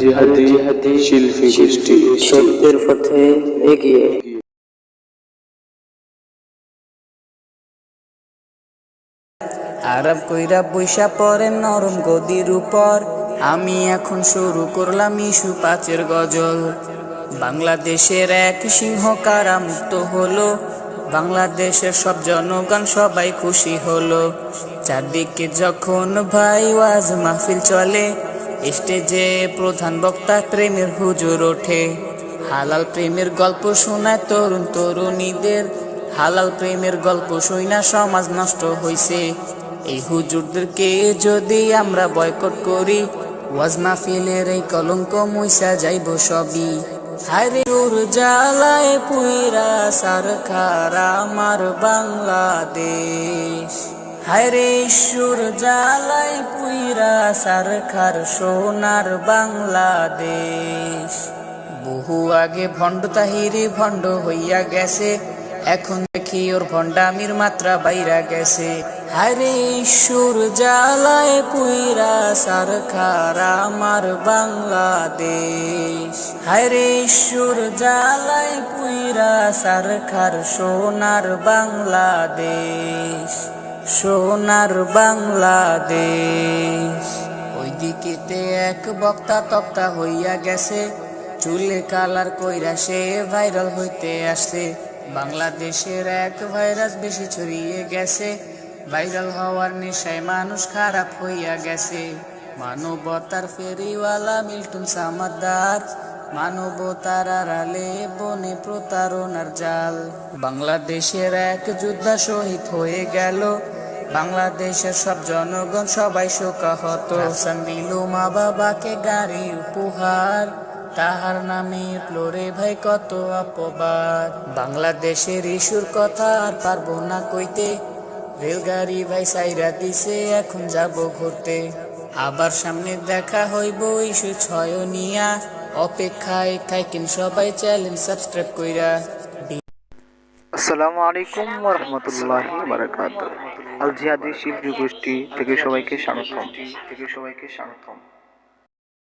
জিহাদি শিল্পী গোষ্ঠী। সত্যের পথে এগিয়ে। আরব কইরা বৈশা পরে নরম গদির উপর। আমি এখন শুরু করলাম ইস্যু পাঁচের গজল। বাংলাদেশের এক সিংহ কারা মুক্ত হলো? বাংলাদেশের সব জনগণ সবাই খুশি হলো। চারদিকে যখন ভাই ওয়াজ মাহফিল চলে স্টেজে প্রধান বক্তা প্রেমের হুজুর ওঠে। হালাল প্রেমের গল্প শোনায় তরুণ তরুণীদের। হালাল প্রেমের গল্প শুইনা সমাজ নষ্ট হইছে। এই হুজুরদেরকে যদি আমরা বয়কট করি, ওয়াজ মাহফিলের এই কলঙ্ক মুইসা যাইব সবই। হায়রে সুর জ্বালায় পুইরা সারখার আমার বাংলাদেশ। হায়রে সুর জ্বালায় পুইরা সারখার সোনার বাংলাদেশ। বহু আগে ভণ্ড তাহিরি ভণ্ড হইয়া গেছে, এখন দেখি ওর ভণ্ডামির মাত্রা বাইরা গেছে। হায়রে ঈশ্বর জ্বালায় পুইরা সারখার আমার বাংলাদেশ। হায়রে ঈশ্বর জ্বালায় পুইরা সারখার সোনার বাংলাদেশ। সোনার বাংলাদেশ। ওইদিকেতে এক বক্তা তক্তা হইয়া গেছে, চুলে কালার কইরা সে ভাইরাল হইতে আসছে। বাংলাদেশের এক ভাইরাস বেশি ছড়িয়ে গেছে, ভাইরাল হওয়ার নেশায় মানুষ খারাপ হইয়া গেছে। মানবতার ফেরিওয়ালা মিল্টন সামাদার, মানবতার আড়ালে বনে প্রতারণার জাল। বাংলাদেশের এক যোদ্ধা শহীদ হয়ে গেল বাংলাদেশের সব জনগণ সবাই শোকাহত। হাসান দিল মা বাবাকে গাড়ি উপহার। তাহার নামে প্লোরে ভাই, কত অপবাদ। বাংলাদেশের ইস্যুর কথা আর পারব না কইতে। রেলগাড়ি ভাই সাইরা দিছে, এখন যাব ঘুরতে। আবার সামনে দেখা হইব ইস্যু ছয় নিয়া। অপেক্ষায় থাকেন সবাই, চ্যানেল সাবস্ক্রাইব কইরা। আসসালামু আলাইকুম ওয়া বারাকাতুহু আল জিহাদি শিল্পী গোষ্ঠী থেকে সবাইকে স্বাগতম। থেকে সবাইকে স্বাগতম।